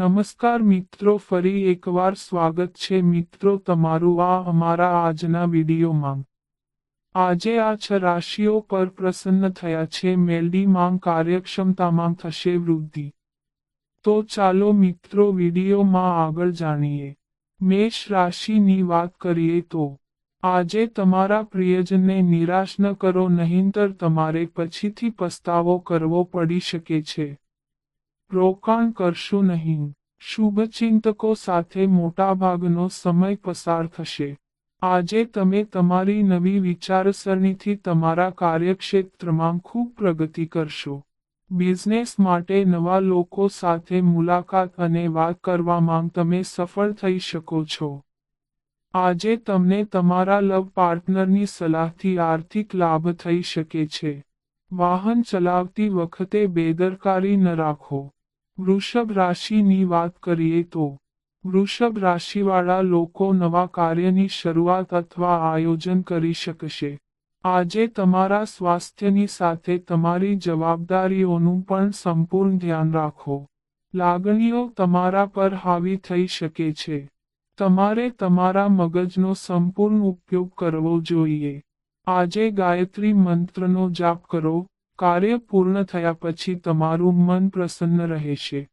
નમસ્કાર મિત્રો, ફરી એકવાર સ્વાગત છે મિત્રો તમારું આ અમારા આજના વિડીયોમાં. આજે આ છ રાશિઓ પર પ્રસન્ન થયા છે, મેલડી માંગ કાર્યક્ષમતામાં થશે વૃદ્ધિ. તો ચાલો મિત્રો વિડીયોમાં આગળ જાણીએ. મેષ રાશિની વાત કરીએ તો, આજે તમારા પ્રિયજનને નિરાશ ન કરો, નહીંતર તમારે પછીથી પસ્તાવો કરવો પડી શકે છે. રોકાણ કરશો નહીં. શુભચિંતકો સાથે મોટાભાગનો સમય પસાર થશે. આજે તમે તમારી નવી વિચારસરણીથી તમારા કાર્યક્ષેત્રમાં ખૂબ પ્રગતિ કરશો. બિઝનેસ માટે નવા લોકો સાથે મુલાકાત અને વાત કરવામાં તમે સફળ થઈ શકો છો. આજે તમને તમારા લવ પાર્ટનરની સલાહથી આર્થિક લાભ થઈ શકે છે. વાહન ચલાવતી વખતે બેદરકારી ન રાખો. વૃષભ રાશિની વાત કરીએ તો, વૃષભ રાશિવાળા લોકો નવા કાર્યની શરૂઆત અથવા આયોજન કરી શકશે. આજે તમારા સ્વાસ્થ્યની સાથે તમારી જવાબદારીઓનું પણ સંપૂર્ણ ધ્યાન રાખો. લાગણીઓ તમારા પર હાવી થઈ શકે છે. તમારે તમારા મગજનો સંપૂર્ણ ઉપયોગ કરવો જોઈએ. આજે ગાયત્રી મંત્રનો જાપ કરો. કાર્ય પૂર્ણ થયા પછી તમારું મન પ્રસન્ન રહેશે.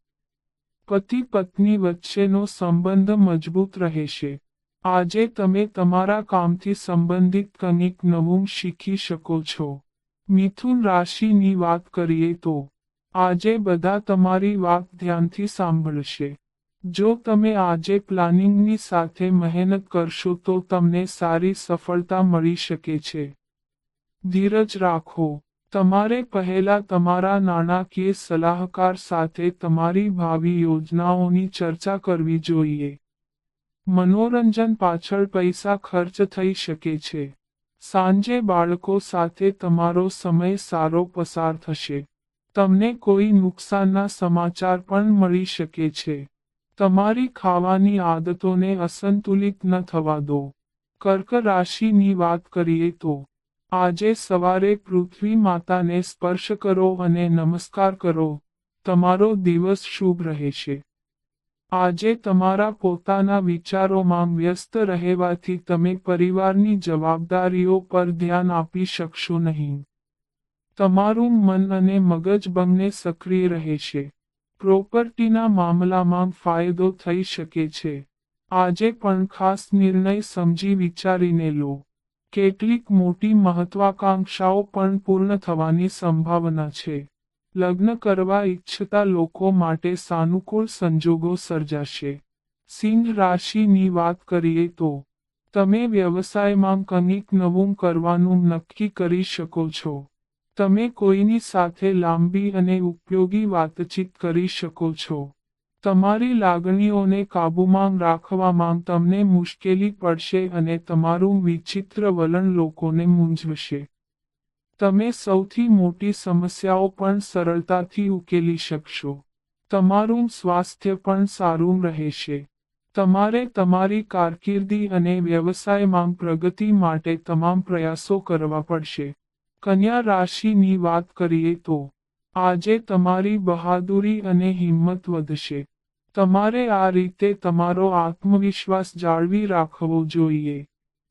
પતિ પત્ની વચ્ચેનો સંબંધ મજબૂત રહેશે. આજે તમે તમારા કામથી સંબંધિત કંઈક નવું શીખી શકો છો. મિથુન રાશિની વાત કરીએ તો, આજે બધા તમારી વાત ધ્યાનથી સાંભળશે. જો તમે આજે પ્લાનિંગની સાથે મહેનત કરશો તો તમને સારી સફળતા મળી શકે છે. ધીરજ રાખો. તમારે પહેલા તમારા નાણાકીય સલાહકાર સાથે તમારી ભાવિ યોજનાઓની ચર્ચા કરવી જોઈએ. મનોરંજન પાછળ પૈસા ખર્ચ થઈ શકે છે. સાંજે બાળકો સાથે તમારો સમય સારો પસાર થશે. તમને કોઈ નુકસાનના સમાચાર પણ મળી શકે છે. તમારી ખાવાની આદતોને અસંતુલિત ન થવા દો. કર્ક રાશિની વાત કરીએ તો આજે સવારે પૃથ્વી માતાને સ્પર્શ કરો અને નમસ્કાર કરો. તમારો દિવસ શુભ રહેશે. આજે તમારા પોતાના વિચારોમાં વ્યસ્ત રહેવાથી તમે પરિવારની જવાબદારીઓ પર ધ્યાન આપી શકશો નહીં. તમારું મન અને મગજ બંને સક્રિય રહેશે. પ્રોપર્ટીના મામલામાં ફાયદો થઈ શકે છે. આજે પણ ખાસ નિર્ણય સમજી વિચારીને લો. કેટલીક મોટી મહત્વાકાંક્ષાઓ પણ પૂર્ણ થવાની સંભાવના છે. લગ્ન કરવા ઈચ્છતા લોકો માટે સાનુકૂળ સંજોગો સર્જાશે. સિંહ રાશિની વાત કરીએ તો, તમે વ્યવસાયમાં કંઈક નવું કરવાનું નક્કી કરી શકો છો. તમે કોઈની સાથે લાંબી અને ઉપયોગી વાતચીત કરી શકો છો. તમારી લાગણીઓને કાબૂમાં રાખવામાં તમને મુશ્કેલી પડશે અને તમારું વિચિત્ર વલણ લોકોને મૂંઝવશે. તમે સૌથી મોટી સમસ્યાઓ પણ સરળતાથી ઉકેલી શકશો. તમારું સ્વાસ્થ્ય પણ સારું રહેશે. તમારે તમારી કારકિર્દી અને વ્યવસાયમાં પ્રગતિ માટે તમામ પ્રયાસો કરવા પડશે. કન્યા રાશિની વાત કરીએ તો, આજે તમારી બહાદુરી અને હિંમત વધશે. તમારે આ રીતે તમારો આત્મવિશ્વાસ જાળવી રાખવો જોઈએ.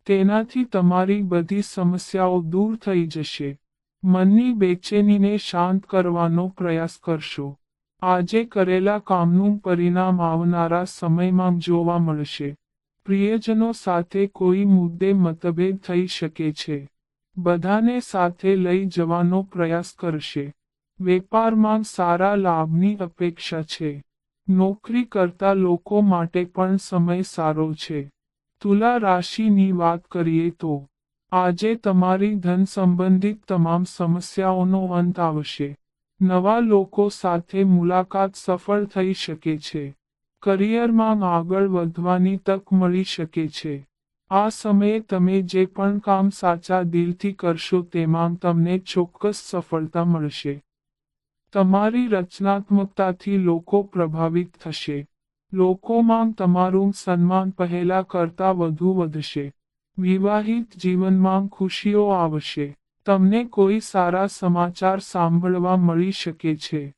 તેનાથી તમારી બધી સમસ્યાઓ દૂર થઈ જશે. મનની બેચેનીને શાંત કરવાનો પ્રયાસ કરશો. આજે કરેલા કામનું પરિણામ આવનારા સમયમાં જોવા મળશે. પ્રિયજનો સાથે કોઈ મુદ્દે મતભેદ થઈ શકે છે. બધાને સાથે લઈ જવાનો પ્રયાસ કરશે. વેપારમાં સારા લાભની અપેક્ષા છે. નોકરી કરતા લોકો માટે પણ સમય સારો છે. તુલા રાશિની વાત કરીએ તો, આજે તમારી ધન સંબંધિત તમામ સમસ્યાઓનો અંત આવશે. નવા લોકો સાથે મુલાકાત સફળ થઈ શકે છે. કરિયરમાં આગળ વધવાની તક મળી શકે છે. આ સમયે તમે જે પણ કામ સાચા દિલથી કરશો તેમાં તમને ચોક્કસ સફળતા મળશે. તમારી રચનાત્મકતાથી લોકો પ્રભાવિત થશે. લોકોમાં તમારું સન્માન પહેલા કરતા વધુ વધશે. વિવાહિત જીવનમાં ખુશીઓ આવશે. તમને કોઈ સારા સમાચાર સાંભળવા મળી શકે છે.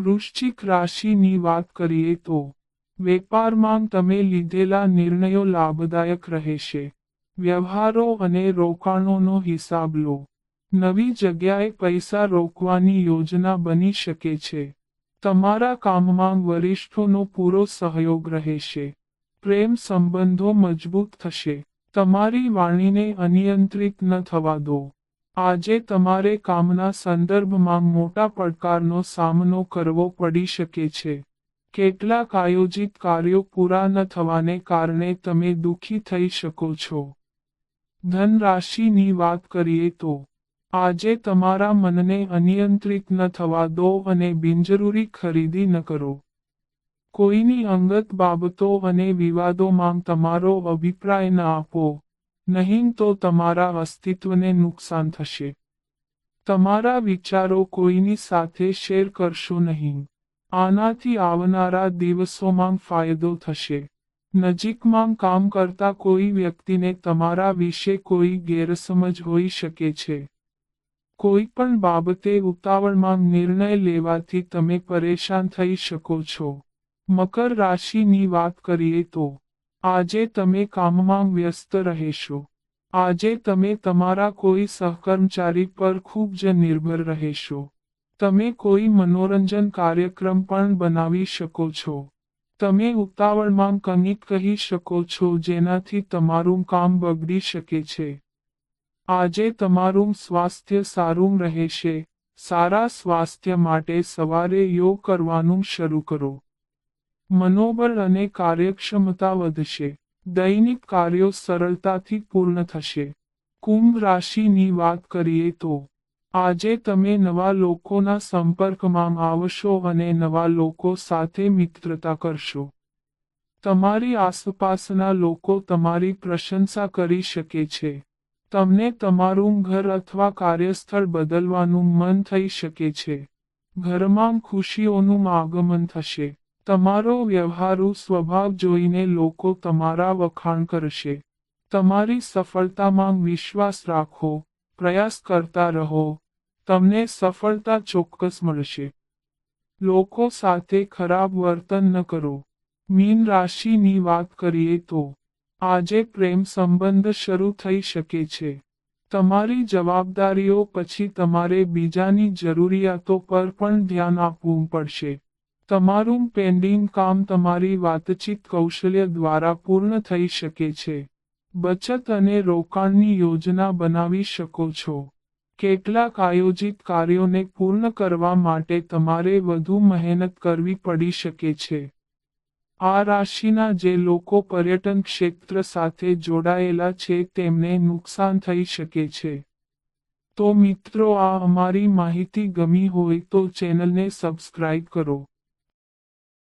વૃશ્ચિક રાશિની વાત કરીએ તો, વેપારમાં તમે લીધેલા નિર્ણયો લાભદાયક રહેશે. વ્યવહારો અને રોકાણોનો હિસાબ લો. નવી જગ્યાએ પૈસા રોકવાની યોજના બની શકે છે. તમારા કામમાં વરિષ્ઠોનો પૂરો સહયોગ રહેશે. પ્રેમ સંબંધો મજબૂત થશે. તમારી વાણીને અનિયંત્રિત ન થવા દો. આજે તમારે કામના સંદર્ભમાં મોટા પડકારનો સામનો કરવો પડી શકે છે. કેટલાક આયોજિત કાર્યો પૂરા ન થવાને કારણે તમે દુઃખી થઈ શકો છો. ધન રાશિની વાત કરીએ તો આજે તમારા મનને અનિયંત્રિત ન થવા દો અને બિનજરૂરી ખરીદી ન કરો. કોઈની અંગત બાબતો અને વિવાદોમાં તમારો અભિપ્રાય ન આપો, નહીં તો તમારા અસ્તિત્વને નુકસાન થશે. તમારા વિચારો કોઈની સાથે શેર કરશો નહીં. આનાથી આવનારા દિવસોમાં ફાયદો થશે. નજીકમાં કામ કરતા કોઈ વ્યક્તિને તમારા વિશે કોઈ ગેરસમજ હોઈ શકે છે. કોઈ પણ બાબતે ઉતાવળમાં નિર્ણય લેવાથી તમે પરેશાન થઈ શકો છો. મકર રાશિની વાત કરીએ તો, આજે તમે કામમાં વ્યસ્ત રહેશો. આજે તમે તમારા કોઈ સહકર્મચારી પર ખૂબ જ નિર્ભર રહેશો. તમે કોઈ મનોરંજન કાર્યક્રમ પણ બનાવી શકો છો. તમે ઉતાવળમાં કંઈક કહી શકો છો જેનાથી તમારું કામ બગડી શકે છે. આજે તમારું સ્વાસ્થ્ય સારું રહેશે. સારા સ્વાસ્થ્ય માટે સવારે યોગ કરવાનું શરૂ કરો. મનોબળ અને કાર્યક્ષમતા વધશે. દૈનિક કાર્યો સરળતાથી પૂર્ણ થશે. કુંભ રાશિની વાત કરીએ તો, આજે તમે નવા લોકોના સંપર્કમાં આવશો અને નવા લોકો સાથે મિત્રતા કરશો. તમારી આસપાસના લોકો તમારી પ્રશંસા કરી શકે છે. તમને તમારું ઘર અથવા કાર્યસ્થળ બદલવાનું મન થઈ શકે છે. ઘરમાં ખુશીઓનું આગમન થશે. તમારો વ્યવહારુ સ્વભાવ જોઈને લોકો તમારા વખાણ કરશે. તમારી સફળતામાં વિશ્વાસ રાખો. પ્રયાસ કરતા રહો. તમને સફળતા ચોક્કસ મળશે. લોકો સાથે ખરાબ વર્તન ન કરો. મીન રાશિની વાત કરીએ તો આજે પ્રેમ સંબંધ શરૂ થઈ શકે છે. તમારી જવાબદારીઓ પછી તમારે બીજાની જરૂરિયાતો પર પણ ધ્યાન આપવું પડશે. તમારું પેન્ડિંગ કામ તમારી વાતચીત કૌશલ્ય દ્વારા પૂર્ણ થઈ શકે છે. બચત અને રોકાણની યોજના બનાવી શકો છો. કેટલાક આયોજિત કાર્યોને પૂર્ણ કરવા માટે તમારે વધુ મહેનત કરવી પડી શકે છે. આ રાશિના જે લોકો પર્યટન ક્ષેત્ર સાથે જોડાયેલા છે તેમને નુકસાન થઈ શકે છે. તો મિત્રો, આ અમારી માહિતી ગમી હોય તો ચેનલને સબસ્ક્રાઇબ કરો.